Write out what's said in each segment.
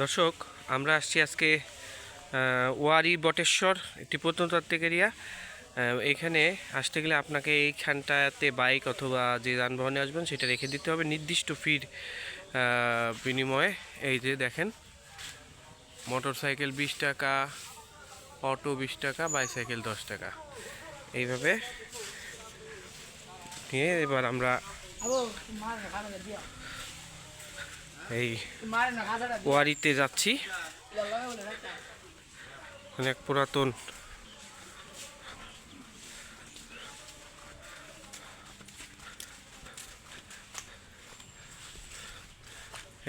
দর্শক, আমরা আসছি আজকে ওয়ারি বটেশ্বর, একটি প্রত্নতাত্ত্বিক এরিয়া এখানে আসতে গেলে আপনাকে এইখানটাতে বাইক অথবা যে যানবাহনে আসবেন সেটা রেখে দিতে হবে। নির্দিষ্ট ফির বিনিময়ে, এই যে দেখেন মোটর সাইকেল বিশ টাকা, অটো বিশ টাকা, বাইসাইকেল দশ টাকা। এইভাবে নিয়ে এবার আমরা এই ওয়ারিতে যাচ্ছি। অনেক পুরাতন।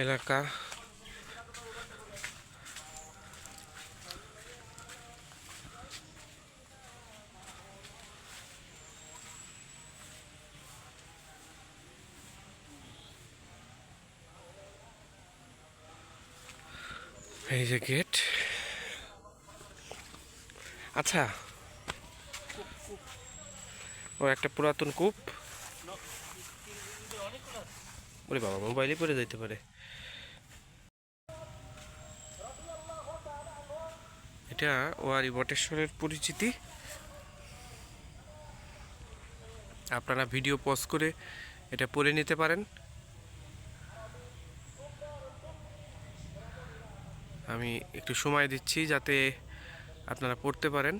এলাকা। এই যে গেট আচ্ছা। ও একটা পুরাতন কূপ। ওরে বাবা মোবাইলে পড়ে যাইতে পারে। এটা ওয়ারি বটেশ্বরের পরিচিতি। আপনারা ভিডিও পজ করে এটা পড়ে নিতে পারেন। আমি একটু সময় দিচ্ছি যাতে আপনারা পড়তে পারেন।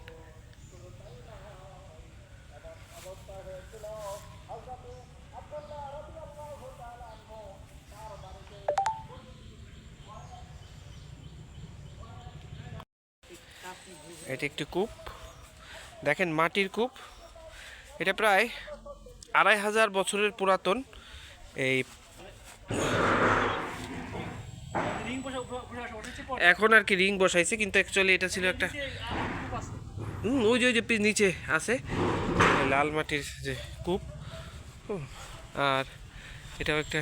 এটি একটি কূপ। দেখেন মাটির কূপ। এটা প্রায় আড়াই হাজার বছরের পুরাতন এই এখন আর কি রিং বসাইছে কিন্তু অ্যাকচুয়ালি এটা ছিল একটা হুম, ওই যে ওই যে নিচে আছে। লাল মাটির যে কূপ। আর এটাও একটা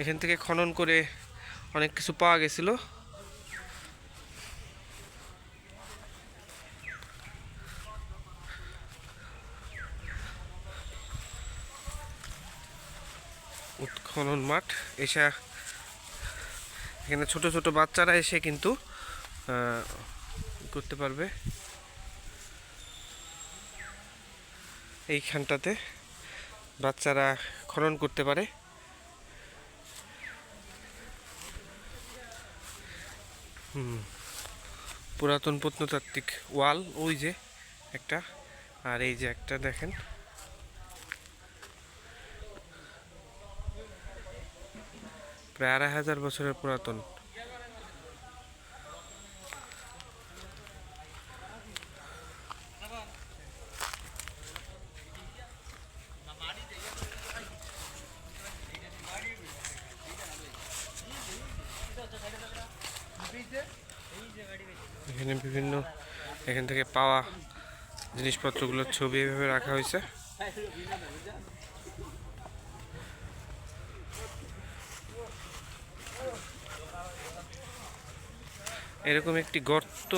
এখান থেকে খনন করে অনেক কিছু পাওয়া গেছিল। উৎখনন মাঠ এসা এখানে ছোট ছোট বাচ্চারা এসে কিন্তু করতে পারবে। এইখানটাতে বাচ্চারা খনন করতে পারে। হুম, পুরাতন প্রত্নতাত্ত্বিক ওয়াল, ওই যে একটা, আর এই যে একটা দেখেন। প্রায় আড়াই হাজার বছরের পুরাতন। এখানে বিভিন্ন, এখান থেকে পাওয়া জিনিসপত্রগুলোর ছবি এভাবে রাখা হয়েছে। এরকম একটি গর্ত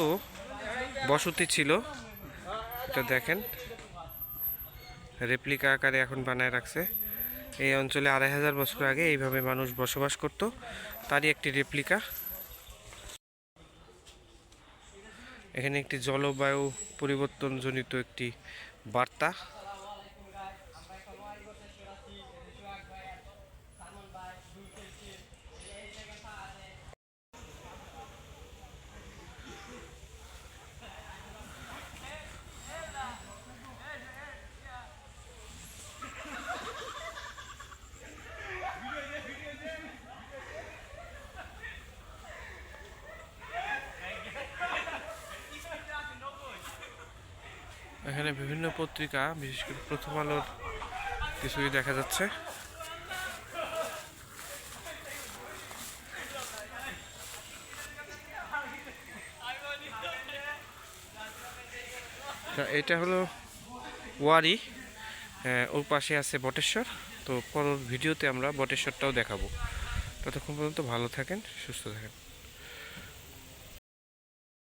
বসতি ছিল। এটা দেখেন। রেপ্লিকা আকারে এখন বানায় রাখছে। এই অঞ্চলে আড়াই হাজার বছর আগে এইভাবে মানুষ বসবাস করত। তারই একটি রেপ্লিকা। এখানে একটি জলবায়ু পরিবর্তনজনিত একটি বার্তা। এখানে বিভিন্ন পত্রিকা বিশেষ করে প্রথম আলোর কিছুই দেখা যাচ্ছে। এটা হলো ওয়ারি আহ, ওর পাশে আছে বটেশ্বর। তো পরের ভিডিওতে আমরা বটেশ্বরটাও দেখাবো। ততক্ষণ পর্যন্ত ভালো থাকেন সুস্থ থাকেন।